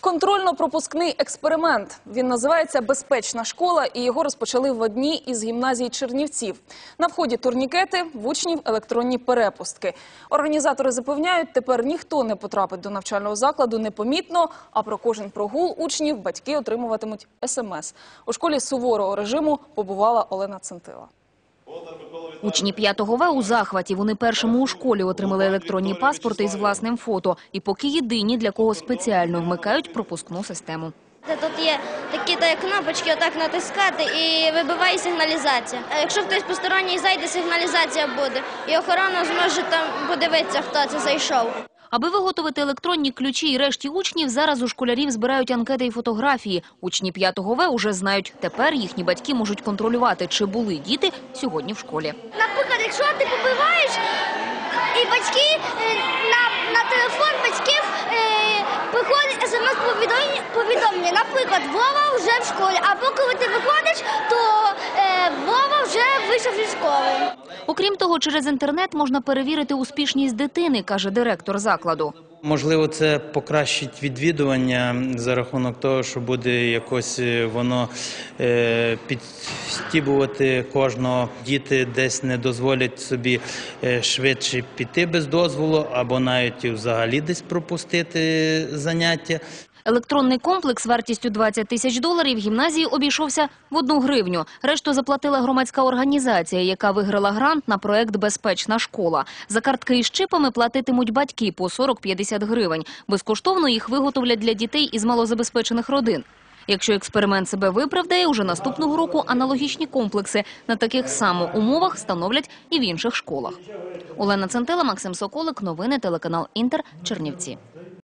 Контрольно-пропускний експеримент. Він називається Безпечна школа, і його розпочали в одній із гімназій Чернівців. На вході турнікети, в учнів електронні перепустки. Організатори запевняють, тепер ніхто не потрапить до навчального закладу непомітно, а про кожен прогул учнів батьки отримуватимуть смс. У школі суворого режиму побувала Олена Центила. Учні 5 В у захваті. Вони першими у школі отримали електронні паспорти із власним фото. І поки єдині, для кого спеціально вмикають пропускну систему. Тут є такі та, кнопочки, отак натискати і вибиває сигналізація. А якщо хтось посторонній зайде, сигналізація буде. І охорона зможе там подивитися, хто це зайшов. Аби виготовити електронні ключі і решті учнів, зараз у школярів збирають анкети і фотографії. Учні 5 В уже знають, тепер їхні батьки можуть контролювати, чи були діти сьогодні в школі. Наприклад, якщо ти побиваєш, і батьки е, на, телефон батьків е, приходить смс повідомлення. Наприклад, Вова вже в школі. Або коли ти виходиш, то е, Вова вже вийшов зі школи. Окрім того, через інтернет можна перевірити успішність дитини, каже директор закладу. Можливо, це покращить відвідування за рахунок того, що буде якось е, воно е, підстібувати кожного. Діти десь не дозволять собі е, швидше піти без дозволу, або навіть взагалі десь пропустити заняття. Електронний комплекс вартістю 20 тисяч доларів гімназії обійшовся в одну гривню. Решту заплатила громадська організація, яка виграла грант на проект «Безпечна школа». За картки із чипами платитимуть батьки по 40-50 гривень. Безкоштовно їх виготовлять для дітей із малозабезпечених родин. Якщо експеримент себе виправдає, уже наступного року аналогічні комплекси на таких само умовах встановлять і в інших школах. Олена Центила, Максим Соколик. Новини телеканал Інтер. Чернівці.